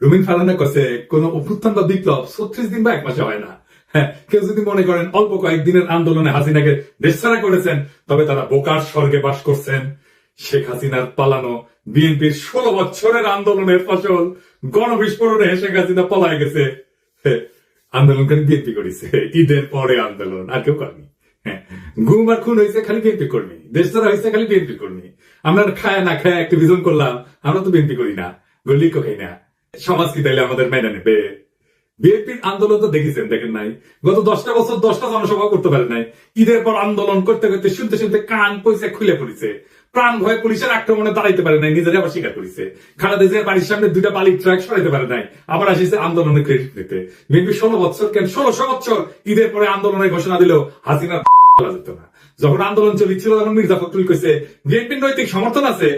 রুমিন ফারানা কাছে কোন অভ্যুত্থান বা বিপ্লব ছত্রিশ দিন বা এক মাসে হয় না। হ্যাঁ কেউ যদি মনে করেন অল্প কয়েকদিনের আন্দোলনে হাসিনাকে দেশছাড়া করেছেন তবে তারা বোকার স্বর্গে বাস করছেন। শেখ হাসিনার পালানো বিএনপির ষোলো বছরের আন্দোলনের ফসল গণবিস্ফোরণে শেখ হাসিনা পলায় গেছে। হ্যাঁ, আন্দোলনকারী বিএনপি করেছে? ঈদের পরে আন্দোলন আর কেউ করেনি। হ্যাঁ, গুম আর খুন হয়েছে খালি বিএনপি কর্মী দেশ ছাড়া হয়েছে খালি বিএনপি কর্মী। আমরা খায় না খায় অ্যাক্টিভিজম করলাম আমরা তো বিএনপি করি না গল্লি খাই না। সমাজ কি তাইলে আমাদের মেনে নেবে। বিএনপির আন্দোলন তো দেখেছেন, দেখেন নাই। গত দশটা বছর দশটা জনসভা করতে পারে নাই। ঈদের পর আন্দোলন করতে করতে শুনতে শুনতে কান পয়সা খুলে পড়েছে। প্রাণ ভয়ে পুলিশের আক্রমণে দাঁড়াইতে পারে নাই, নিজেরা আবার স্বীকার করেছে। খালেদা জিয়ার বাড়ির সামনে দুইটা বালির ট্রাক সরাইতে পারে নাই, আবার আসিছে আন্দোলনের ক্রেডিট নিতে। বিএনপি ষোলো বছর কেন ষোলোশো বছর ঈদের পরে আন্দোলনের ঘোষণা দিলেও হাসিনা বলা যখন আন্দোলন চলছিল, তখন মির্জা ফখরুল কইছে, বিএনপির নৈতিক সমর্থন আছে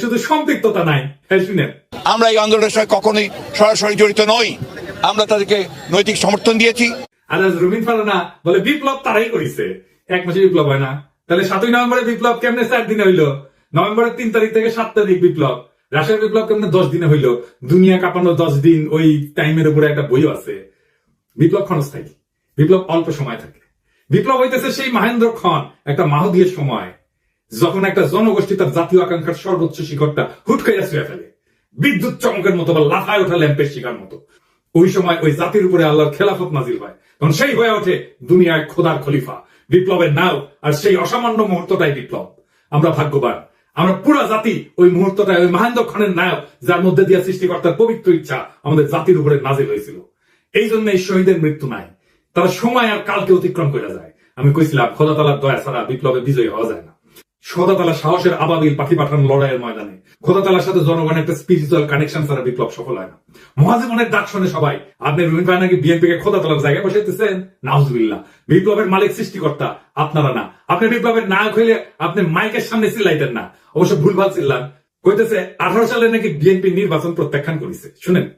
শুধু সম্পৃক্ততা নাই শুনেন। আমরা এই আন্দোলনের সঙ্গে কখনোই সরাসরি জড়িত নই। আমরা তাদেরকে নৈতিক সমর্থন দিয়েছি। আর রুমিন ফারানা বলে বিপ্লব তারাই করেছে। এক মাসে বিপ্লব হয় না। তাহলে সাতই নভেম্বরে বিপ্লব কেমনে চার দিনে হইল? নভেম্বরের তিন তারিখ থেকে সাত তারিখ বিপ্লব। রাশিয়ার বিপ্লব কেমনে দশ দিনে হইল? দুনিয়া কাঁপানো দশ দিন ওই টাইমের উপরে একটা বইও আছে। বিপ্লব ক্ষণস্থায়ী। বিপ্লব অল্প সময় থাকে। বিপ্লব হইতেছে সেই মহেন্দ্র খন একটা মাহদীয় সময়। যখন একটা জনগোষ্ঠী তার জাতীয় আকাঙ্ক্ষার সর্বোচ্চ শিখরটা হুট খাইয়া শুয়ে ফেলে। বিদ্যুৎ চমকের মতো বা লাফায় ওঠা ল্যাম্পের শিকার মতো। ওই সময় ওই জাতির উপরে আল্লাহর খেলাফত নাজিল হয়। তখন সেই হয়ে ওঠে দুনিয়ায় খোদার খলিফা। বিপ্লবের নাও আর সেই অসামান্য মুহূর্তটাই বিপ্লব। আমরা ভাগ্যবান। আমরা পুরা জাতি ওই মুহূর্তটায়, ওই মহেন্দ্র খানের নায়ক যার মধ্যে দিয়ে সৃষ্টিকর্তার পবিত্র ইচ্ছা আমাদের জাতির উপরে নাজিল হয়েছিল। এই জন্য এই শহীদের মৃত্যু নাই। তারা সময় আর কালকে অতিক্রম করে যায়। আমি কইছিলাম খোদা তালার দয়া ছাড়া বিপ্লবে বিজয়ী হওয়া যায় না। খোদা তালা সাহসের আবাবিল পাখি পাঠানো লড়াইয়ের ময়দানে। খোদা তালার সাথে জনগণের একটা স্পিরিচুয়াল কানেকশন ছাড়া বিপ্লব সফল হয় না। মহাজীবনের ডাক শুনে সবাই। আপনি রবীন্দ্র ভাই নাকি বিএনপি কে খোদা তালার জায়গায় বসাইতেছেন? নাউজুবিল্লাহ। বিপ্লবের মালিক সৃষ্টিকর্তা, আপনারা না। আপনি বিপ্লবের নায়ক হইলে আপনি মাইকের সামনে চিল্লাইতেন না। অবশ্য ভুলভাল চিল্লান। কইতেছে, আঠারো সালে নাকি বিএনপি নির্বাচন প্রত্যাখ্যান করেছে। শুনেন।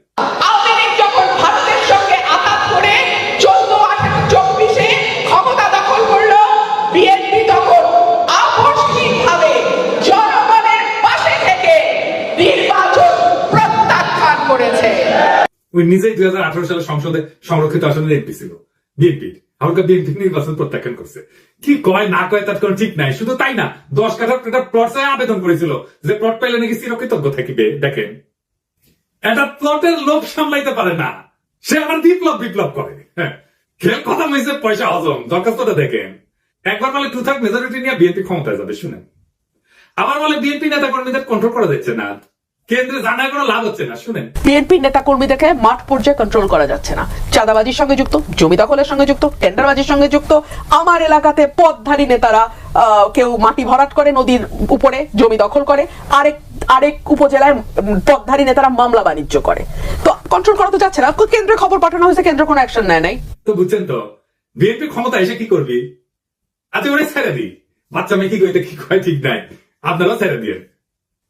ওই নিজেই দুই সালে সংসদে সংরক্ষিত আসনের এমপি ছিল বিএনপি আমাকে বিএনপি নির্বাচন প্রত্যাখ্যান করছে। কি কয়, না কয়, তার ঠিক নাই। শুধু তাই না, দশ কাঠা একটা প্লট আবেদন করেছিল যে প্লট পাইলে নাকি চিরকৃতজ্ঞ থাকিবে। দেখেন, একটা প্লটের লোভ সামলাইতে পারে না। সে আবার বিপ্লব বিপ্লব করে। হ্যাঁ খেল কথা হয়েছে, পয়সা হজম। দরখাস্তটা দেখেন। একবার বলে টু থার্ড মেজরিটি নিয়ে বিএনপি ক্ষমতায় যাবে, শুনেন। আবার বলে বিএনপি নেতা কর্মীদের কন্ট্রোল করা যাচ্ছে না। কেন্দ্রে জানায় কোনো লাভ হচ্ছে না শুনেন। বিএনপি নেতা কর্মীদেরকে মাঠ পর্যায়ে কন্ট্রোল করা যাচ্ছে না। চাঁদাবাজির সঙ্গে যুক্ত জমি দখলের সঙ্গে যুক্ত টেন্ডারবাজির সঙ্গে যুক্ত আমার এলাকাতে পথধারী নেতারা কেউ মাটি ভরাট করে নদীর উপরে জমি দখল করে আরেক আরেক উপজেলায় পথধারী নেতারা মামলা বাণিজ্য করে। তো কন্ট্রোল করা তো যাচ্ছে না। কেন্দ্রে খবর পাঠানো হয়েছে কেন্দ্র কোনো অ্যাকশন নেয় নাই। তো বুঝছেন তো বিএনপি ক্ষমতা এসে কি করবি? আচ্ছা ওরে ছেড়ে দিই বাচ্চা মেয়ে কি কইতে কি কয় ঠিক নাই। আপনারা ছেড়ে দিয়ে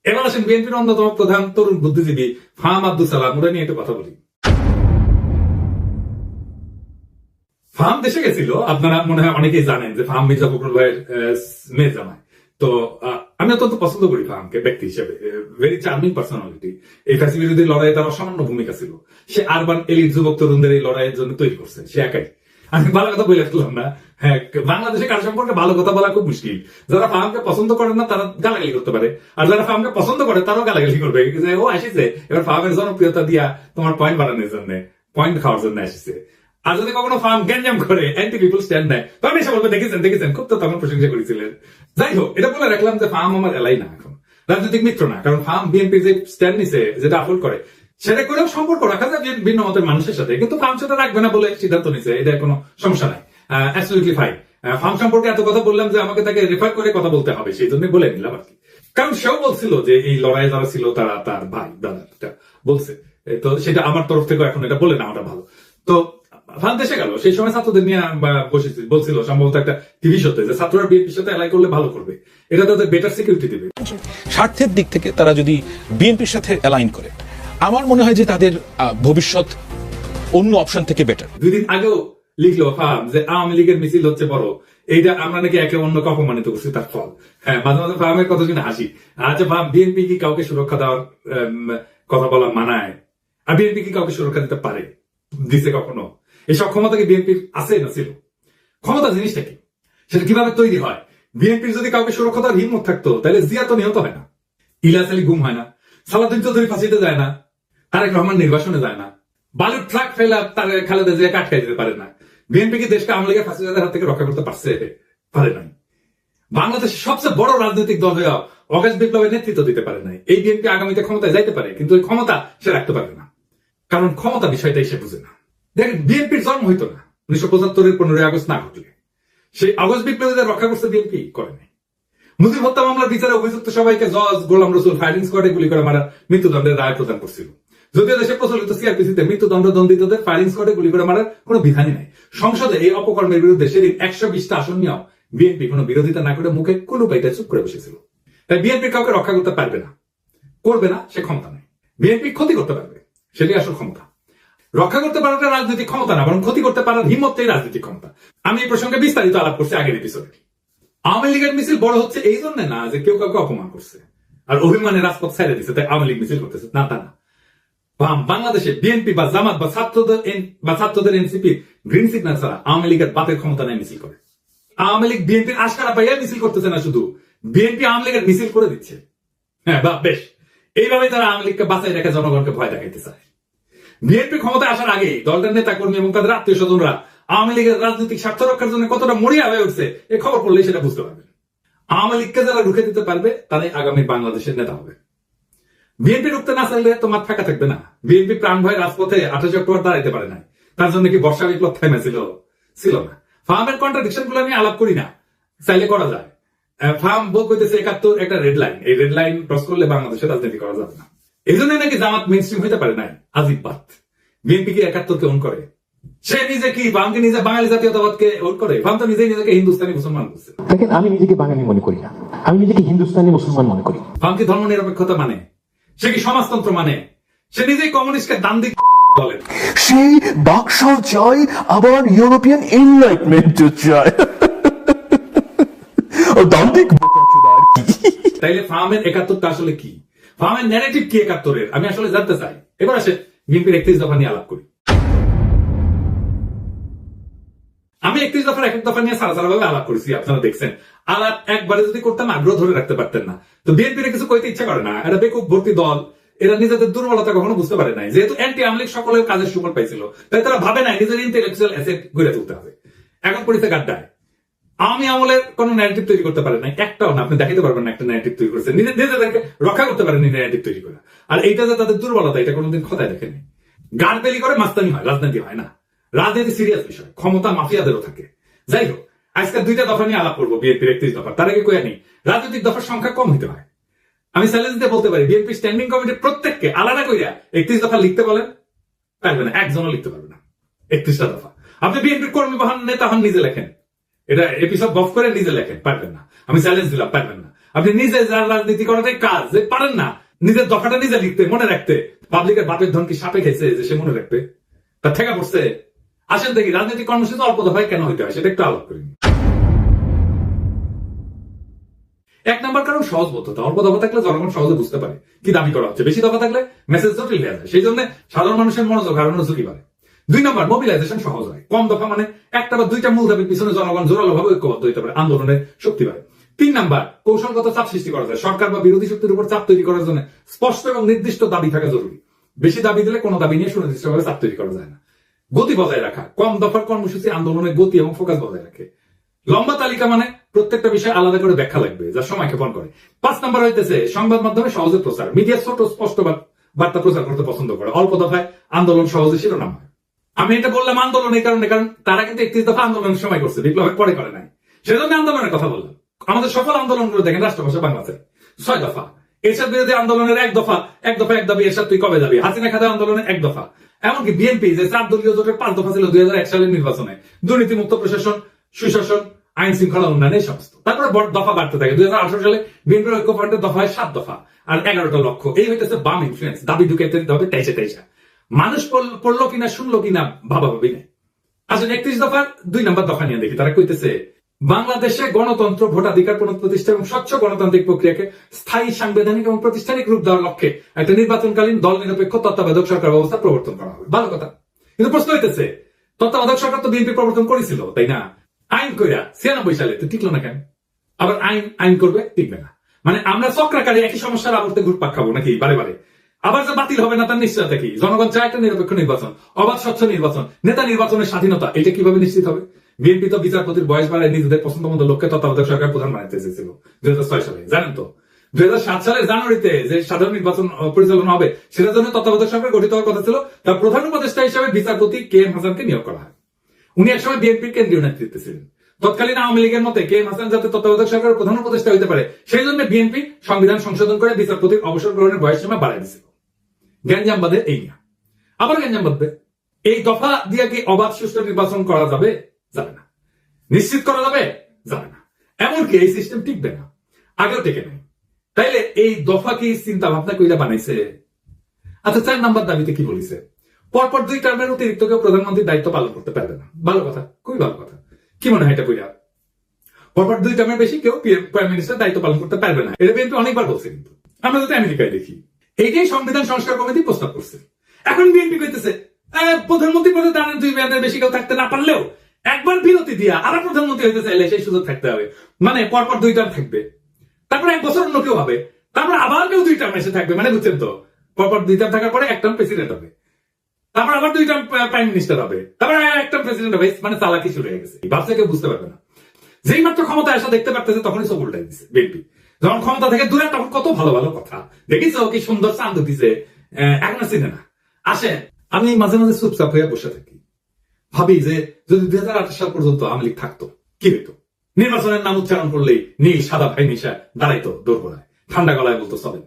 এবার আসেন বিএনপির অন্যতম প্রধান তরুণ বুদ্ধিজীবী ফাহাম আব্দুল সালাম ওরা নিয়ে একটু কথা বলি। ফাহাম দেশে গেছিল, আপনারা মনে হয় অনেকেই জানেন যে ফাহাম মির্জা ফখরুল ভাইয়ের মেয়ে জামাই। তো আমি অত্যন্ত পছন্দ করি ফাহামকে, ব্যক্তি হিসেবে ভেরি চার্মিং পার্সোনালিটি এই ফ্যাসি বিরোধী লড়াইয়ে তার অসামান্য ভূমিকা ছিল। সে আরবান এলিট যুবক তরুণদের এই লড়াইয়ের জন্য তৈরি করছে সে একাই। আমি ভালো কথা বলে রাখলাম না। হ্যাঁ বাংলাদেশে কার সম্পর্কে ভালো কথা বলা খুব মুশকিল। যারা ফাহামকে পছন্দ করে না, তারা গালাগালি করতে পারে। আর যারা ফাহামকে পছন্দ করে, তারাও গালাগালি করবে। ও আসিছে, এবার ফাহামের জনপ্রিয়তা দিয়া তোমার পয়েন্ট বাড়ানোর জন্য পয়েন্ট খাওয়ার জন্য আসিছে। আর যদি কখনো ফার্ম গ্যাঞ্জাম করে অ্যান্টি পিপল স্ট্যান্ড নেয় তখন এসে বলবে, দেখেছেন দেখেছেন, খুব তো তখন প্রশংসা করেছিলেন। যাই হোক, এটা বলে রাখলাম যে ফার্ম আমার এলাই না এখন। রাজনৈতিক মিত্র না, কারণ ফার্ম বিএনপি যে স্ট্যান্ড নিছে, যেটা আফল করে সেটা করেও সম্পর্ক রাখা যায় ভিন্ন মতের মানুষের সাথে। কিন্তু ফার্ম সেটা রাখবে না বলে সিদ্ধান্ত নিছে। এটা কোনো সমস্যা নাই। অ্যাবসলিউটলি ফাইন ফার্ম সম্পর্কে এত কথা বললাম যে আমাকে তাকে রেফার করে কথা বলতে হবে, সেই জন্য বলে নিলাম আর কি। কারণ সেও বলছিল যে এই লড়াই যারা ছিল তারা তার ভাই, দাদা বলছে। তো সেটা আমার তরফ থেকে এখন এটা বলে না ওটা ভালো। তো ফান দেশে গেল। সেই সময় ছাত্রদের নিয়ে বসেছি। বলছিল সম্ভবত একটা টিভি শোতে যে ছাত্ররা বিএনপির সাথে এলাই করলে ভালো করবে। এটা তাদের বেটার সিকিউরিটি দেবে। স্বার্থের দিক থেকে তারা যদি বিএনপির সাথে অ্যালাইন করে আমার মনে হয় যে তাদের ভবিষ্যৎ অন্য অপশন থেকে বেটার দুই দিন আগেও লিখলো ফার্ম যে আওয়ামী লীগের মিছিল হচ্ছে বড়। এইটা আমরা নাকি একে অন্যকে অপমানিত করছি, তার ফল। হ্যাঁ মাঝে মাঝে ফার্মের কথা শুনে হাসি। আচ্ছা ফার্ম বিএনপি কি কাউকে সুরক্ষা দেওয়ার কথা বলা মানায়? আর বিএনপি কি কাউকে সুরক্ষা দিতে পারে? দিছে কখনো? এসব ক্ষমতা কি বিএনপির আছে না ছিল? ক্ষমতা জিনিসটা কি? সেটা কীভাবে তৈরি হয়? বিএনপির যদি কাউকে সুরক্ষা দেওয়ার হিম্মত থাকতো, তাহলে জিয়া তো নিহত হয় না। ইলাস আলী গুম হয় না। সালাদিন চৌধুরী ফাঁসিতে যায় না। তারেক রহমান নির্বাসনে যায় না। বালুর ট্রাক ফেলা তার খালেদা জিয়া কাট খাই দিতে পারে না। বিএনপি কি দেশকে আওয়ামী লীগের ফাঁসিদের হাত থেকে রক্ষা করতে পারছে? পারে নাই। বাংলাদেশের সবচেয়ে বড় রাজনৈতিক দল হয়ে অগস্ট বিপ্লবের নেতৃত্ব দিতে পারে নাই। এই বিএনপি আগামীতে ক্ষমতায় যাইতে পারে, কিন্তু ওই ক্ষমতা সে রাখতে পারবে না। কারণ ক্ষমতা বিষয়টাই সে বুঝে না। দেখেন বিএনপির জন্ম হইতো না। উনিশশো পঁচাত্তরের পনেরোই আগস্ট না ঘটলে। সেই আগস্ট বিপ্লবীদের রক্ষা করতে বিএনপি করে নাই। মুজিব হত্যা মামলার বিচারে অভিযুক্ত সবাইকে জজ, গোলাম রসুল ফায়ারিং স্কোয়াডে গুলি করে মারা মৃত্যুদণ্ডের রায় প্রদান করছিল। যদিও দেশে প্রচলিত সিআরপিসিতে মৃত্যুদণ্ড দণ্ডিতদের ফায়ারিং স্কোয়াডে গুলি করে মারার কোনো বিধানই নাই। সংসদে এই অপকর্মের বিরুদ্ধে সেদিন একশো বিশটা আসন নিয়েও বিএনপি কোনো বিরোধিতা না করে মুখে কুলু পাইটা চুপ করে বসেছিল। তাই বিএনপি কাউকে রক্ষা করতে পারবে না। করবে না, সে ক্ষমতা নেই। বিএনপি ক্ষতি করতে পারবে, সেটাই আসল ক্ষমতা। রক্ষা করতে পারাটা রাজনৈতিক ক্ষমতা না, বরং ক্ষতি করতে পারার হিম্মতটাই রাজনৈতিক ক্ষমতা। আমি এই প্রসঙ্গে বিস্তারিত আলাপ করছি আগের এপিসোডে আওয়ামী লীগের মিছিল বড় হচ্ছে এই জন্য না যে কেউ কাউকে অপমান করছে। আর অভিমানে রাজপথ ছেড়ে দিচ্ছে তাই আওয়ামী লীগ মিছিল করতেছে। না, তা না। বাংলাদেশে বিএনপি বা জামাত বা ছাত্রদের বা ছাত্রদের এনসিপি গ্রিন সিগন্যাল ছাড়া আওয়ামী লীগের বাতের ক্ষমতা নেই মিছিল করে। আওয়ামী লীগ বিএনপির আশকারা পাইয়া মিছিল করতেছে না শুধু, বিএনপি আওয়ামী লীগের মিছিল করে দিচ্ছে। হ্যাঁ বা বেশ এইভাবে তারা আওয়ামী লীগকে বাঁচাই রেখে জনগণকে ভয় দেখাইতে চায়। বিএনপি ক্ষমতা আসার আগে দলটার নেতা কর্মী এবং তাদের আত্মীয় স্বজনরা আওয়ামী লীগের রাজনৈতিক স্বার্থ রক্ষার জন্য কতটা মরিয়া হয়ে উঠছে এই খবর পড়লেই সেটা বুঝতে পারবেন। আওয়ামী লীগকে যারা রুখে দিতে পারবে, তারাই আগামী বাংলাদেশের নেতা হবে। বিএনপি রুখতে না চাইলে তো মাঠ ফাঁকা থাকবে না। বিএনপি প্রাণ ভয় রাজপথে আঠাশে অক্টোবর দাঁড়াইতে পারে না তার জন্য কি বর্ষা বিপ্লব থেমে ছিল? ছিল না। ফার্মের কন্ট্রাডিকশনগুলো নিয়ে আলাপ করি না। চাইলে করা যায়। ফার্ম করতেছে একাত্তর একটা রেড লাইন এই রেড লাইন ক্রস করলে বাংলাদেশে রাজনীতি করা যাবে না। এই জন্য নাকি জামাত মেন স্ট্রিম হইতে পারে নাই আজিব বিএনপি কি একাত্তরকে ওন করে? সে নিজে কি বামকে নিজে বাঙালি জাতীয়তাবাদকে করে? বাম তো নিজেই নিজেকে হিন্দুস্তানি মুসলমান দেখেন আমি নিজেকে বাঙালি মনে করি না। আমি নিজেকে হিন্দুস্তানি মুসলমান মনে করি। বাম কি ধর্ম নিরপেক্ষতা মানে? সে কি সমাজতন্ত্র মানে? সে নিজেই কমিউনিস্টকে দান দিক বলেন সেই বাকশাল চাই আবার ইউরোপিয়ান এনলাইটমেন্ট চায়। দান্দিক বোকাচোদা আর কি। তাইলে ফার্মের একাত্তরটা আসলে কি? ফার্মের ন্যারেটিভ কি একাত্তরের? আমি আসলে জানতে চাই। এবার আসে বিএনপির একত্রিশ দফা নিয়ে আলাপ করি। আমি একত্রিশ দফার এক এক দফা নিয়ে সারা সারা ভাবে আলাপ করেছি আপনারা দেখছেন। আলাপ একবারে যদি করতাম আগ্রহ ধরে রাখতে পারতেন না। তো বিএনপির কিছু কইতে ইচ্ছা করে না এটা বেকুব ভর্তি দল, এরা নিজেদের দুর্বলতা কখনো বুঝতে পারে নাই। যেহেতু অ্যান্টি আমলিক সকলের কাজের সুফল পাইছিল, তাই তারা ভাবে নাই নিজের ইন্টেলেকচুয়াল অ্যাসেট গড়ে তুলতে হবে। এখন পড়েছে গাড্ডায়। আমি আমলের কোন ন্যারেটিভ তৈরি করতে পারেন না একটাও না, আপনি দেখাতে পারবেন না একটা ন্যারেটিভ তৈরি করছে। নিজে- নিজেদেরকে রক্ষা করতে পারেন ন্যারেটিভ তৈরি করে। আর এইটা যে তাদের দুর্বলতা, এটা কোনোদিন খোদায় দেখেনি গান পেলি করে মাস্তানি হয়, রাজনীতি হয় না। রাজনীতি সিরিয়াস বিষয়, ক্ষমতা মাফিয়াদেরও থাকে। যাই হোক, আজকে দুইটা দফা নিয়ে আলাপ করব বিএনপির একত্রিশ দফা। তার আগে কয়ে নেই রাজনৈতিক দফার সংখ্যা কম হতে হয় আমি চ্যালেঞ্জ দিয়ে বলতে পারি বিএনপি স্ট্যান্ডিং কমিটির প্রত্যেককে আলাদা কইরা একত্রিশ দফা লিখতে বলেন, পারবে না, একজনও লিখতে পারবে না, একত্রিশটা দফা। আপনি বিএনপির কর্মী বাহান নেতা হন, নিজে লেখেন। এটা এপিসোড বফ করে নিজে লেখেন, পারবেন না। আমি চ্যালেঞ্জ দিলাম, পারবেন না। আপনি নিজে যার রাজনীতি করাটাই কাজ, যে পারেন না, নিজের দফাটা নিজে লিখতে, মনে রাখতে পাবলিকের বাপের ধন কি সাপে খেয়েছে যে সে মনে রাখবে? তার ঠেকা পড়ছে। আসেন দেখি, রাজনৈতিক কর্মসূচি অল্প দফায় কেন হইতে হয়, সেটা একটু আলাপ করি। এক নাম্বার কারণ সহজবোধতা অল্প দফা থাকলে জনগণ সহজে বুঝতে পারে কি দাবি করা হচ্ছে। বেশি দফা থাকলে মেসেজ জটিল হয়ে যায়। সেই জন্য সাধারণ মানুষের মনোযোগ হারানোর ঝুঁকি বাড়ে। দুই নম্বর মোবিলাইজেশন সহজ হয়। কম দফা মানে একটা বা দুইটা মূল দাবির পিছনে জনগণ জোরালো ভাবে ঐক্যবদ্ধ হইতে পারে আন্দোলনের শক্তি বাড়ে। তিন নাম্বার, কৌশলগত চাপ সৃষ্টি করা যায়। সরকার বা বিরোধী শক্তির উপর চাপ তৈরি করার জন্য স্পষ্ট এবং নির্দিষ্ট দাবি থাকা জরুরি। বেশি দাবি দিলে কোনো দাবি নিয়ে সুনির্দিষ্টভাবে চাপ তৈরি করা যায় না। গতি বজায় রাখা। কম দফার কর্মসূচি আন্দোলনের গতি এবং ফোকাস বজায় রাখে। লম্বা তালিকা মানে প্রত্যেকটা বিষয় আলাদা করে ব্যাখ্যা লাগবে, যা সময় ক্ষেপণ করে। পাঁচ নাম্বার হইতেছে, সংবাদ মাধ্যমে সহজে প্রচার। মিডিয়া ছোট, স্পষ্ট বার্তা প্রচার করতে পছন্দ করে। অল্প দফায় আন্দোলন সহজে শিরোনাম হয়। আমি এটা বললাম আন্দোলন এই কারণে, কারণ তারা কিন্তু একত্রিশ দফা আন্দোলনের সময় করছে, বিপ্লবের পরে করে নাই। সেজন্য আন্দোলনের কথা বললাম। আমাদের সফল আন্দোলনগুলো দেখেন, রাষ্ট্রভাষা বাংলাতে। ছয় দফা। এরশাদ বিরোধী আন্দোলনের এক দফা এক দফা, এক দাবি, এরশাদ, তুই কবে যাবি? হাসিনা খাদা আন্দোলনের এক দফা। এমনকি বিএনপি যে চার দলীয় জোটের পাঁচ দফা ছিল দুই হাজার এক সালের নির্বাচনে। দুর্নীতিমুক্ত প্রশাসন, সুশাসন আইন শৃঙ্খলা উন্নয়ন সমস্ত তারপরে দফা বাড়তে থাকে। দুই হাজার আঠারো সালে বিএনপির ঐক্য ফ্রন্টের দফা হয় সাত দফা, আর এগারোটা লক্ষ্য এই হইতেছে বাম ইনফ্লুয়েন্স দাবি ঢুকাইতে দিতে হবে তেইশে তেইশে। মানুষ পড়ল কিনা, শুনলো কিনা, ভাবা ভাবি নাই। আসলে একত্রিশ দফার দুই নাম্বার দফা নিয়ে দেখি। তারা কইতেছে, বাংলাদেশে গণতন্ত্র, ভোটাধিকার, পুনঃপ্রতিষ্ঠা এবং স্বচ্ছ গণতান্ত্রিক প্রক্রিয়াকে স্থায়ী সাংবিধানিক এবং প্রাতিষ্ঠানিক রূপ দেওয়ার লক্ষ্যে একটা নির্বাচনকালীন দল নিরপেক্ষ তত্ত্বাবধায়ক সরকার ব্যবস্থা প্রবর্তন করা হবে। ভালো কথা। কিন্তু প্রশ্ন হইতেছে, তত্ত্বাবধায়ক সরকার তো বিএনপি প্রবর্তন করেছিল, তাই না? আইন কইরা ছিয়ানব্বই সালে তো টিকলো না কেন? আবার আইন আইন করবে, টিকবে না। মানে আমরা চক্রাকারে একই সমস্যার আবর্তে ঘুরপাক খাব নাকি বারে বারে? আবার যে বাতিল হবে না, তার নিশ্চয়তা কি? জনগণ চায় একটা নিরপেক্ষ নির্বাচন, অবাধ স্বচ্ছ নির্বাচন, নেতা নির্বাচনের স্বাধীনতা, এটা কীভাবে নিশ্চিত হবে? বিএনপি তো বিচারপতির বয়স বাড়ায় নিজেদের পছন্দ মতো লোককে তত্ত্বাবধায়ক সরকার প্রধান বানাইতে চেয়েছিল, দুই হাজার ছয় সালে, জানেন তো? দুই হাজার সাত সালের জানুয়ারিতে যে সাধারণ নির্বাচন পরিচালনা হবে, সেটার জন্য তত্ত্বাবধায়ক সরকার গঠিত হওয়ার কথা ছিল। তার প্রধান উপদেষ্টা হিসেবে বিচারপতি কে এম হাসানকে নিয়োগ করা হয়। উনি একসময় বিএনপির কেন্দ্রীয় নেতৃত্বে ছিলেন। তৎকালীন আওয়ামী লীগের মতে কে এম হাসান যাতে তত্ত্বাবধায়ক সরকারের প্রধান উপদেষ্টা হতে পারে, সেই জন্য বিএনপি সংবিধান সংশোধন করে বিচারপতির অবসর গ্রহণের বয়স সীমা বাড়াই দিয়েছিল গ্যাঞ্জাম এই নিয়ে। আবার গ্যাঞ্জাম এই দফা দিয়ে কি অবাধ সুষ্ঠু নির্বাচন করা যাবে? যাবে না। নিশ্চিত করা যাবে? যাবে না। এমনকি এই সিস্টেম টিকবে না। আগেও টেকে নেই। তাইলে এই দফা কি চিন্তা ভাবনা কইলা বানাইছে? আচ্ছা চার নাম্বার দাবিতে কি বলিছে? পরপর দুই টার্মের অতিরিক্ত কেউ প্রধানমন্ত্রীর দায়িত্ব পালন করতে পারবে না। ভালো কথা, খুবই ভালো কথা। কি মনে হয় এটা কইরা পরপর দুই টার্মের বেশি কেউ প্রাইম মিনিস্টার দায়িত্ব পালন করতে পারবে না। এটা বিএনপি অনেকবার বলছে কিন্তু। আমরা যদি আমেরিকায় দেখি, এইটাই সংবিধান সংস্কার কমিটি প্রস্তাব করছে। এখন বিএনপি কইতেছে প্রধানমন্ত্রী পদে দাঁড়ান, দুই মেয়াদের বেশি কেউ থাকতে না পারলেও একবার বিরতি দিয়া আবার প্রধানমন্ত্রী হইতে চাইলে সেই সুযোগ থাকতে হবে। মানে পরপর দুই টার্ম থাকবে। তারপরে এক বছর অন্য কেউ হবে। তারপর আবার কেউ দুই টার্ম এসে থাকবে মানে বুঝছেন তো? পরপর দুই টার্ম থাকার পরে এক টার্ম প্রেসিডেন্ট হবে। তারপর আবার দুই টার্ম প্রাইম মিনিস্টার হবে। তারপর একটা প্রেসিডেন্ট হবে মানে চালাকি শুরু হয়ে গেছে। ভাবছে কেউ বুঝতে পারবে না। যেই মাত্র ক্ষমতা আসা দেখতে পারতেছে, তখনই সব উল্টাই দিচ্ছে বিএনপি যখন ক্ষমতা থেকে দূরে, তখন কত ভালো ভালো কথা। দেখিস কি সুন্দর চান্দ দিছে এখন চিনে না। আসে, আমি মাঝে মাঝে চুপচাপ হয়ে বসে থাকি। ভাবি যে যদি দুই হাজার আঠাশ সাল পর্যন্ত আওয়ামী লীগ থাকতো, কি হইতো? নির্বাচনের নাম উচ্চারণ করলেই নীল, সাদা ভাই নিশা দাঁড়াইতো দৌড় করায় ঠান্ডা গলায় বলতো, চলেন।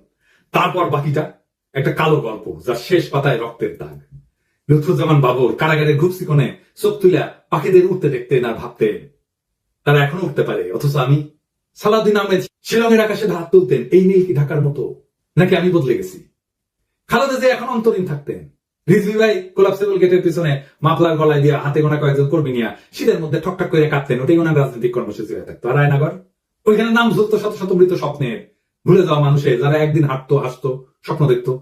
তারপর বাকিটা, একটা কালো গল্প, যার শেষ পাতায় রক্তের দাগ। লুৎফুজ্জামান বাবুর কারাগারের ঘুপসি কোণে চোখ তুলিয়া পাখিদের উঠতে দেখতেন আর ভাবতেন। তারা এখনও উঠতে পারে, অথচ আমি সালাউদ্দিন আহমেদ শিলংয়ের আকাশে হাত তুলতেন এই নীল কি ঢাকার মতো, নাকি আমি বদলে গেছি? খালেদা যে এখন অন্তরীণ থাকতেন। রিজভি ভাই কোলাপসেবল গেটের পিছনে মাফলার গলায় দিয়ে হাতে গোনা কয়েকজন কর্মী নিয়ে শীতের মধ্যে ঠকঠাক করে কাঁদতেন, ওটাই ওনার রাজনৈতিক কর্মসূচি হয়ে থাকতো। রায়নগর? ওইখানে নাম ঝুলতো শত শত মৃত স্বপ্নের। ভুলে যাওয়া মানুষের যারা একদিন হাঁটতো, হাসতো, স্বপ্ন দেখতো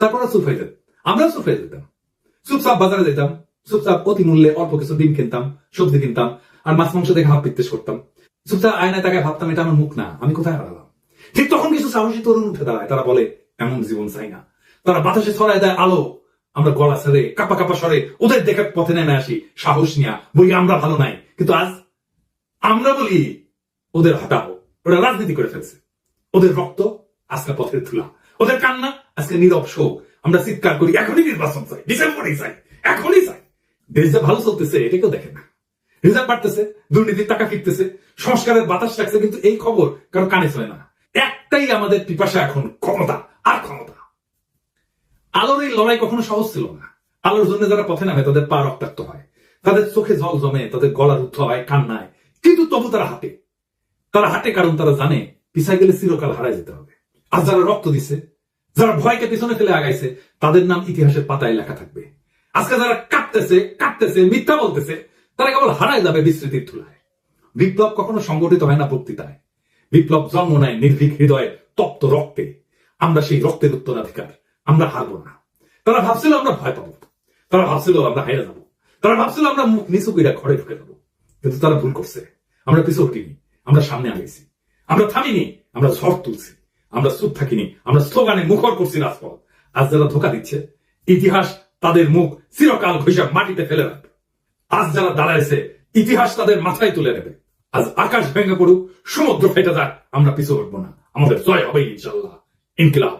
তারপর চুপ হয়ে যেত। আমরাও চুপ হয়ে যেতাম। চুপচাপ বাজারে যেতাম চুপচাপ অতি মূল্যে অল্প কিছু ডিম কিনতাম, সবজি কিনতাম, আর মাছ মাংস দেখে হাফ পিত্তেশ করতাম। চুপচাপ আয়নায় তাকে ভাবতাম, এটা আমার মুখ না, আমি কোথায় হারালাম? ঠিক তখন কিছু সাহসী তরুণ উঠে দাঁড়ায়। তারা বলে, এমন জীবন চাই না। তারা বাতাসে ছড়ায় দেয় আলো। আমরা গলা ছেড়ে, কাপা কাপা সরে ওদের দেখে পথে নেমে আসি। সাহস নিয়া, বলি, আমরা ভালো নাই, কিন্তু আজ আমরা বলি, ওদের হটাও ওরা রাজনীতি করে ফেলছে। ওদের রক্ত আজকে পথের ধুলা। ওদের কান্না আজকে নীরব শোক। আমরা চিৎকার করি, এখনই নির্বাচন চাই ডিসেম্বরে চাই, এখনই চাই। দেশ যে ভালো চলতেছে, এটা কেউ দেখে না। রিজার্ভ বাড়তেছে, দুর্নীতির টাকা ফিরতেছে, সংস্কারের বাতাস রাখছে, কিন্তু এই খবর কারও কানে চলে না। একটাই আমাদের পিপাসা এখন, ক্ষমতা, আর ক্ষমতা। আলোর এই লড়াই কখনো সহজ ছিল না। আলোর জন্য যারা পথে নামে, তাদের পা রক্তাক্ত হয়। তাদের চোখে জল জমে, তাদের গলা রুদ্ধ হয়, কান্নায়। কিন্তু তবু তারা হাঁটে। তারা হাঁটে কারণ তারা জানে, পিছায় গেলে চিরকাল হারায় যেতে হবে। আর যারা রক্ত দিছে যারা ভয়কে পিছনে ফেলে আগাইছে, তাদের নাম ইতিহাসের পাতায় লেখা থাকবে। আজকে যারা কাঁপতেছে কাঁপতেছে, মিথ্যা বলতেছে, তারা কেবল হারায় যাবে বিস্তৃতির ধুলায়। বিপ্লব কখনো সংগঠিত হয় না বক্তৃতায়। বিপ্লব জন্ম নেয় নির্ভীক হৃদয়ে তপ্ত রক্তে। আমরা সেই রক্তের উত্তরাধিকার, আমরা হারবো না। তারা ভাবছিল আমরা ভয় পাবো। তারা ভাবছিল আমরা হাইরা যাব। তারা ভাবছিল আমরা মুখ নিচু কইরা ঘরে ঢুকে যাব। কিন্তু তারা ভুল করছে। আমরা পিছু হটিনি, আমরা সামনে আগেছি আমরা থামিনি, আমরা ঝড় তুলছি। আমরা চুপ থাকিনি, আমরা স্লোগানে মুখর করছি রাজপথ। আজ যারা ধোকা দিচ্ছে, ইতিহাস তাদের মুখ চিরকাল ঘষা মাটিতে ফেলে রাখবে। আজ যারা দাঁড়াইছে, ইতিহাস তাদের মাথায় তুলে নেবে। আজ আকাশ ভেঙে পড়ুক, সমুদ্র ফেটে যাক, আমরা পিছু হটবো না। আমাদের জয় হবে ইনশাল্লাহ ইনকিলাব,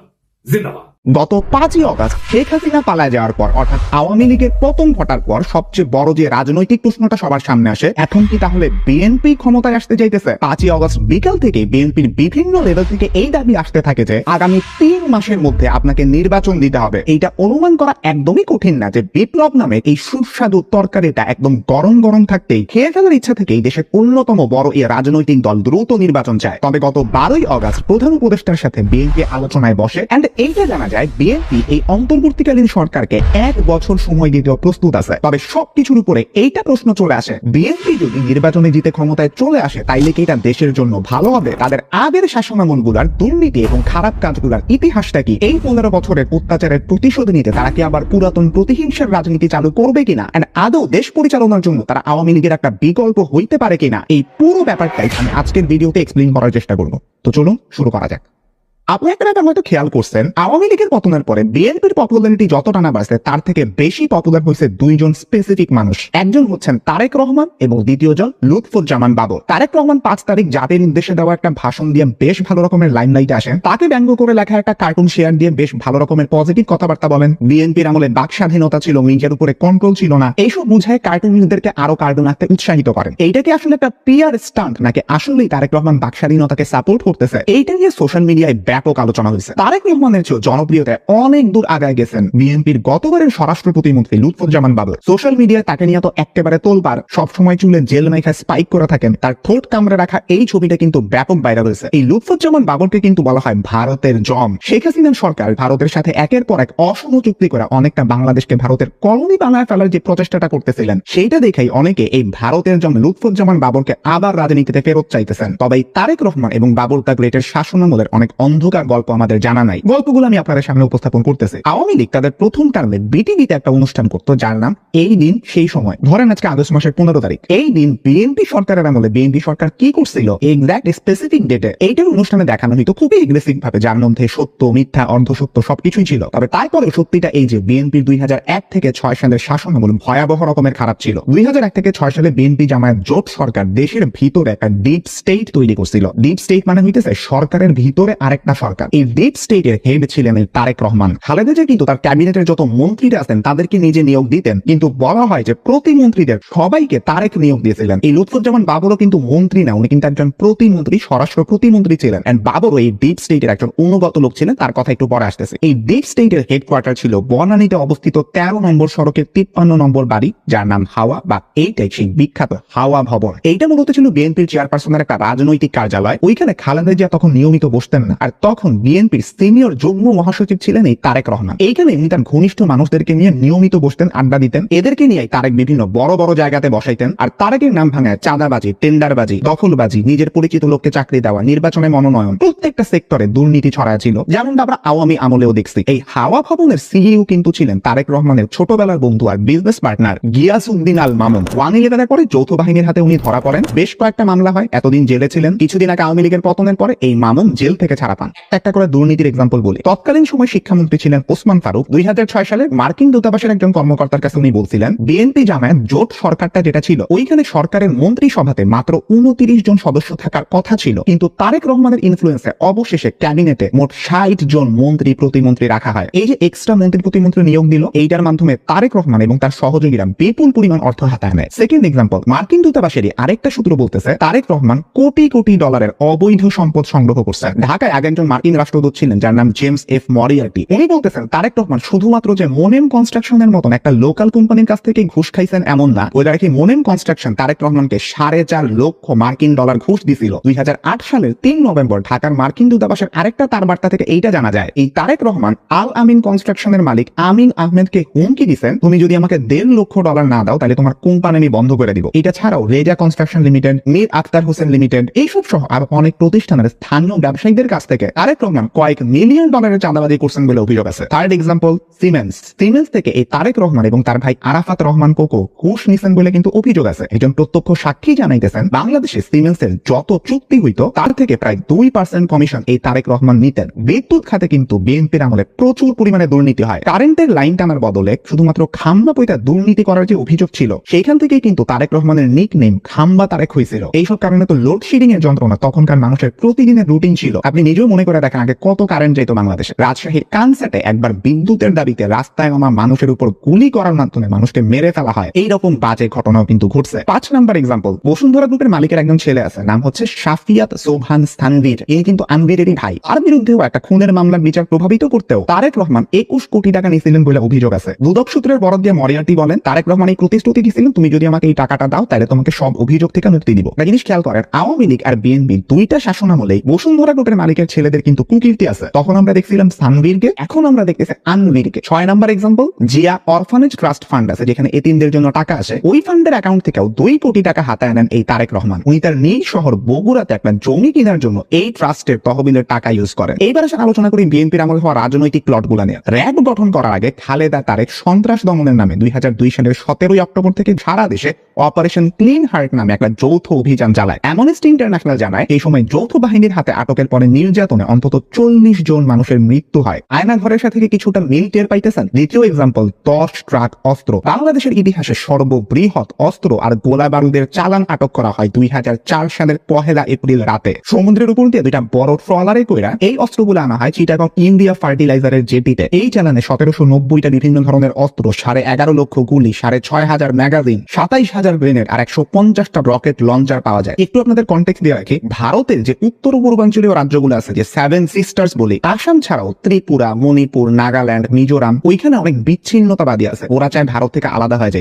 জিন্দাবাদ। গত পাঁচই অগস্ট শেখ হাসিনা পালায় যাওয়ার পর, অর্থাৎ আওয়ামী লীগের পতন ঘটার পর সবচেয়ে বড় যে রাজনৈতিক প্রশ্নটা সবার সামনে আসে, এখন কি তাহলে বিএনপি ক্ষমতায় আসতে চাইতেছে? পাঁচই অগস্ট বিকাল থেকে বিএনপির বিভিন্ন লেভেল থেকে এই দাবি আসতে থাকে যে, আগামী তিন মাসের মধ্যে আপনাকে নির্বাচন দিতে হবে। এইটা অনুমান করা একদমই কঠিন না যে বিপ্লব নামে এই সুস্বাদু তরকারিটা একদম গরম গরম থাকতেই খেয়ে ফেলার ইচ্ছা থেকেই দেশের অন্যতম বড় এই রাজনৈতিক দল দ্রুত নির্বাচন চায়। তবে গত বারোই অগস্ট প্রধান উপদেষ্টার সাথে বিএনপি আলোচনায় বসে এন্ড এইটা জানা যায় যায় বিএনপি এই অন্তর্বর্তীকালীন সরকারকে এক বছর সময় দিতেও প্রস্তুত আছে। তবে সবকিছুর উপরে এইটা প্রশ্ন চলে আসে। বিএনপি যদি নির্বাচনে জিতে ক্ষমতায় চলে আসে, তাইলে কি এটা দেশের জন্য ভালো হবে? তাদের আগের শাসনামলগুলার দুর্নীতি এবং খারাপ কাজগুলার ইতিহাসটা কি এই পনেরো বছরের অত্যাচারের প্রতিশোধ নিতে তারা কি আবার পুরাতন প্রতিহিংসার রাজনীতি চালু করবে কিনা? And আদৌ দেশ পরিচালনার জন্য তারা আওয়ামী লীগের একটা বিকল্প হইতে পারে কিনা? এই পুরো ব্যাপারটাই আমি আজকের ভিডিওতে এক্সপ্লেন করার চেষ্টা করব। তো চলুন শুরু করা যাক। আপনি একটা হয়তো খেয়াল করছেন, আওয়ামী লীগের পতনের পরে বিএনপির পপুলারিটি যতটা না বাড়ছে, তার থেকে বেশি পপুলার হয়েছে দুইজন স্পেসিফিক মানুষ। একজন হচ্ছেন তারেক রহমান এবং দ্বিতীয়জন লুৎফুজ্জামান বাবর। তারেক রহমান পাঁচ তারিখ জাতির উদ্দেশ্যে দেওয়া একটা ভাষণ দিয়ে বেশ ভালো রকমের লাইমলাইটে আসেন। তাকে ব্যঙ্গ করে লেখা একটা কার্টুন শেয়ার দিয়ে বেশ ভালো রকমের পজিটিভ কথাবার্তা বলেন। বিএনপির আমলে বাক স্বাধীনতা ছিল, নিজের উপরে কন্ট্রোল ছিল না। এইসব বুঝায় কার্টুনিস্টদেরকে আরও কার্টুন আঁকতে উৎসাহিত করেন। এইটা কি আসলে একটা পিয়ার স্টান্ট নাকি আসলেই তারেক রহমান বাক স্বাধীনতাকে সাপোর্ট করতেছে? এইটা নিয়ে সোশ্যাল মিডিয়ায় ব্যাপক আলোচনা হয়েছে। তারেক রহমানের চেয়েও জনপ্রিয়তায় অনেক দূর আগায় গেছেন বিএনপির গতবারের স্বরাষ্ট্র প্রতিমন্ত্রী লুৎফুজ্জামান বাবর সোশ্যাল মিডিয়ায় তাকে নিয়ে তো একেবারে তোলবার সবসময় চুলে জেল মেখা স্পাইক করে থাকেন। তার ঠোঁট কামড়ে রাখা এই ছবিটা কিন্তু ব্যাপক ভাইরাল হয়েছে। এই লুৎফুজ্জামান বাবরকে কিন্তু বলা হয় ভারতের জম শেখ হাসিনার সরকার ভারতের সাথে একের পর এক অসম চুক্তি করে অনেকটা বাংলাদেশকে ভারতের কলোনি বানায় ফেলার যে প্রচেষ্টাটা করতেছিলেন, সেইটা দেখেই অনেকে এই ভারতের জম লুৎফুজ্জামান বাবরকে আবার রাজনীতিতে ফেরত চাইতেছেন। তবে তারেক রহমান এবং বাবর দ্য গ্রেটের শাসনামলের অনেক অন্ধকার গল্প আমাদের জানা নাই। গল্পগুলো আমি আপনাদের সামনে উপস্থাপন করতেছি। আওয়ামী লীগ তাদের প্রথম টার্মে বিটিভিতে একটা অনুষ্ঠান করতো, যার নাম এই দিন সেই সময়। ধরেন আজকে আগস্ট মাসের পনেরো তারিখ। এই দিন বিএনপি সরকারের আমলে বিএনপি সরকার কি করছিল? এক্সাক্ট স্পেসিফিক ডেটে এইটার অনুষ্ঠানে দেখানো হইতো খুবই এগ্রেসিভ ভাবে, যার মধ্যে সত্য, মিথ্যা অর্ধসত্য সবকিছুই ছিল। তবে তারপরে সত্যিটা এই যে বিএনপি দুই হাজার এক থেকে ছয় সালের শাসনামল ভয়াবহ রকমের খারাপ ছিল। দুই থেকে ছয় সালে বিএনপি জামায়াত জোট সরকার দেশের ভিতরে একটা ডিপ স্টেট তৈরি করছিল। ডিপ স্টেট মানে হইতেছে সরকারের ভিতরে আরেকটা সরকার। এই ডিপ স্টেটের হেড ছিলেন তারেক রহমান। খালেদা জিয়া কিন্তু তার ক্যাবিনেটের যত মন্ত্রীরা আছেন, তাদেরকে নিজে নিয়োগ দিতেন। কিন্তু বলা হয় যে প্রতিমন্ত্রীদের সবাইকে তারেক নিয়োগ দিয়েছিলেন। এই লুৎফুজ্জামান বাবরও কিন্তু মন্ত্রী না, উনি কিন্তু একজন প্রতিমন্ত্রী, স্বরাষ্ট্র প্রতিমন্ত্রী ছিলেন। এন্ড বাবরও এই ডিপ স্টেটের একজন অনুগত লোক ছিলেন, তার কথা একটু পরে আসতেছে। এই ডিপ স্টেটের হেডকোয়ার্টার ছিল বনানীতে অবস্থিত তেরো নম্বর সড়কের তিপ্পান্ন নম্বর বাড়ি, যার নাম হাওয়া বা এইটাই সেই বিখ্যাত হাওয়া ভবন। এইটা মূলত ছিল বিএনপির চেয়ারপারসনের একটা রাজনৈতিক কার্যালয়। ওইখানে খালেদা জিয়া তখন নিয়মিত বসতেন না। আর তখন বিএনপির সিনিয়র যুগ্ম মহাসচিব ছিলেন এই তারেক রহমান। এইখানে উনি তার ঘনিষ্ঠ মানুষদেরকে নিয়ে নিয়মিত বসতেন, আড্ডা দিতেন। এদেরকে নিয়ে তারেক বিভিন্ন বড় বড় জায়গাতে বসাইতেন। আর তারেকের নাম ভাঙায় চাঁদাবাজি, টেন্ডারবাজি, দখলবাজি, নিজের পরিচিত লোককে চাকরি দেওয়া, নির্বাচনে মনোনয়ন। প্রত্যেকটা সেক্টরে দুর্নীতি ছড়ায় ছিল। যেমনটা আমরা আওয়ামী আমলেও দেখছি। এই হাওয়া ভবনের সিইও কিন্তু ছিলেন তারেক রহমানের ছোটবেলার বন্ধু আর business partner Gias Uddin Al Mamun. One ইলেভেনের পরে যৌথ বাহিনীর হাতে উনি ধরা পড়েন। বেশ কয়েকটা মামলা হয়। এতদিন জেলে ছিলেন। কিছুদিন আগে আওয়ামী লীগের পতনের পরে এই মামুন জেল থেকে ছাড়া পান। একটা করে দুর্নীতির এক্সাম্পল বলি। তৎকালীন সময় শিক্ষামন্ত্রী ছিলেন ওসমান ফারুক। দুই হাজার ছয় সালে মার্কিন দূতাবাসের একজন কর্মকর্তার কাছে উনি বলছিলেন, বিএনপি জামায়াত জোট সরকারটা যেটা ছিল, ওইখানে সরকারের মন্ত্রী সভাতে মাত্র উনত্রিশ জন সদস্য থাকার কথা ছিল। কিন্তু তারেক রহমানের ইনফ্লুয়েন্সে অবশেষে ক্যাবিনেটে মোট ষাট জন মন্ত্রী প্রতিমন্ত্রী রাখা হয়। এই যে এক্সট্রা মন্ত্রী প্রতিমন্ত্রী নিয়োগ দিল, এইটার মাধ্যমে তারেক রহমান এবং তার সহযোগীরা বিপুল পরিমাণ অর্থ হাতায় নেয়। সেকেন্ড এক্সাম্পল মার্কিন দূতাবাসেরই আরেকটা সূত্র বলতেছে, তারেক রহমান কোটি কোটি ডলারের অবৈধ সম্পদ সংগ্রহ করছেন ঢাকায় আগে একজন মার্কিন রাষ্ট্রদূত ছিলেন, যার নাম জেমস এফ মরিয়ার্টি উনি বলতেছেন, তারেক রহমান শুধুমাত্র যে মোনেম কনস্ট্রাকশনের মতন একটা লোকাল কোম্পানির কাছ থেকে ঘুষ খাইছেন এমন না, ওই কি মোনেম কনস্ট্রাকশন তারেক রহমানকে সাড়ে চার লক্ষ মার্কিন ডলার ঘুষ দিছিল। দুই হাজার আট সালের তিন নভেম্বর ঢাকার মার্কিন দূতাবাসের আরেকটা তার বার্তা থেকে এইটা জানা যায়। এই তারেক রহমান আল আমিন কনস্ট্রাকশনের মালিক আমিন আহমেদকে হুমকি দিছেন, তুমি যদি আমাকে দেড় লক্ষ ডলার না দাও, তাহলে তোমার কোম্পানি আমি বন্ধ করে দিব। এটা ছাড়াও Reza construction limited Mir Akhtar Hossain limited এইসব সহ আরও অনেক প্রতিষ্ঠানের স্থানীয় ব্যবসায়ীদের কাছ থেকে তারেক রহমান কয়েক মিলিয়ন ডলারের চাঁদাবাজি করছেন বলে অভিযোগ আছে। থার্ড এক্সাম্পল সিমেন্স সিমেন্স থেকে এই তারেক রহমান এবং তার ভাই আরাফাত রহমান কোকো ঘুষ নিছেন বলে কিন্তু অভিযোগ আছে। একজন প্রত্যক্ষ সাক্ষী জানাইতেছেন, বাংলাদেশে সিমেন্সের যত চুক্তি হইতো, তার থেকে প্রায় দুই পার্সেন্ট কমিশন এই তারেক রহমান নিতেন। বিদ্যুৎ খাতে কিন্তু বিএনপির আমলে প্রচুর পরিমাণে দুর্নীতি হয়। কারেন্টের লাইন টানার বদলে শুধুমাত্র খাম্বা পয়তা দুর্নীতি করার যে অভিযোগ ছিল, সেইখান থেকেই কিন্তু তারেক রহমানের নিক নেম খাম্বা তারেক হয়েছিল। এইসব কারণে তো লোডশেডিং এর যন্ত্রণা তখনকার মানুষের প্রতিদিনের রুটিন ছিল। আপনি নিজেও মনে করে দেখেন আগে কত কারেন্ট যেত বাংলাদেশে। রাজশাহীর কানসাটে একবার বিদ্যুতের দাবিতে রাস্তায় নামা মানুষের উপর গুলি করার মাধ্যমে মানুষকে মেরে ফেলা হয়। এইরকম বাজে ঘটনাও কিন্তু ঘটছে। পাঁচ নাম্বার এক্সাম্পল বসুন্ধরা গ্রুপের মালিকের একজন ছেলে আছে, নাম হচ্ছে শাফিয়াত সোভান স্থানবীর। ইনি কিন্তু আনবীরেরই ভাই। আর বিরুদ্ধেও একটা খুনের মামলার বিচার প্রভাবিত করতেও তারেক রহমান একুশ কোটি টাকা নিয়েছিলেন বলে অভিযোগ আছে। দুদক সূত্রের বরাদ দিয়ে মরিয়াটি বলেন, তারেক রহমান এই প্রতিশ্রুতি দিয়েছিলেন, তুমি যদি আমাকে এই টাকাটা দাও, তাহলে তোমাকে সব অভিযোগ থেকে মুক্তি দিব। জিনিস খেয়াল করেন, আওয়ামী লীগ আর বিএনপি দুইটা শাসনামলেই বসুন্ধরা গ্রুপের মালিকের ছেলে ছেলেদের কিন্তু কুকীর্তি আছে। তখন আমরা দেখছিলাম সানবীরকে, এখন আমরা দেখতেছি আনবীরকে। ছয় number example Zia orphanage trust fund আছে, যেখানে এতিমদের জন্য টাকা আসে। ওই ফান্ডের অ্যাকাউন্ট থেকেও দুই কোটি টাকা হাতায় নেন এই তারেক রহমান। উনি তার নিজ শহর বগুড়াতে একটা জমি কেনার জন্য এই ট্রাস্টের তহবিলের টাকা ইউজ করেন। এইবার আসলে আলোচনা করি বিএনপির আমল হওয়া রাজনৈতিক প্লটগুলো নিয়ে। র্যাব গঠন করার আগে খালেদা তারেক সন্ত্রাস দমনের নামে দুই হাজার দুই সালের সতেরোই অক্টোবর থেকে সারা দেশে অপারেশন ক্লিন হার্ট নামে একটা যৌথ অভিযান চালায়। অ্যামনেস্টি ইন্টারন্যাশনাল জানায়, এই সময় যৌথ বাহিনীর হাতে আটকের পরে নির্যাতনে অন্তত চল্লিশ জন মানুষের মৃত্যু হয়। আয়না ঘরের সাথে কিছুটা মিল টের পাইতেছেন? দ্বিতীয় এক্সাম্পল দশ ট্রাক অস্ত্র। বাংলাদেশের ইতিহাসে সর্ববৃহৎ অস্ত্র আর গোলা বারুদের চালান আটক করা হয় দুই সালের পহেলা এপ্রিল রাতে। সমুদ্রের উপর দিয়ে দুইটা বড় ট্রলারে কইরা এই অস্ত্রগুলো আনা হয় চিটাগং ইন্ডিয়া ফার্টিলাইজারের জেটিতে এই চালানে সতেরোশো নব্বইটা বিভিন্ন ধরনের অস্ত্র, সাড়ে এগারো লক্ষ গুলি, সাড়ে ছয় হাজার ম্যাগাজিন, সাতাইশ হাজার গ্রেনেড আর একশো পঞ্চাশটা রকেট লঞ্চার পাওয়া যায়। একটু আপনাদের কন্টেক্ট দিয়ে রাখি। ভারতের যে উত্তর পূর্বাঞ্চলীয় রাজ্যগুলো আছে, যে সেভেন সিস্টার্স বলি আসাম ছাড়াও ত্রিপুরা, মণিপুর, নাগাল্যান্ড, মিজোরাম, ওইখানে অনেক বিচ্ছিন্নতাবাদী আছে। ওরা চায় ভারত থেকে আলাদা হয়ে যায়।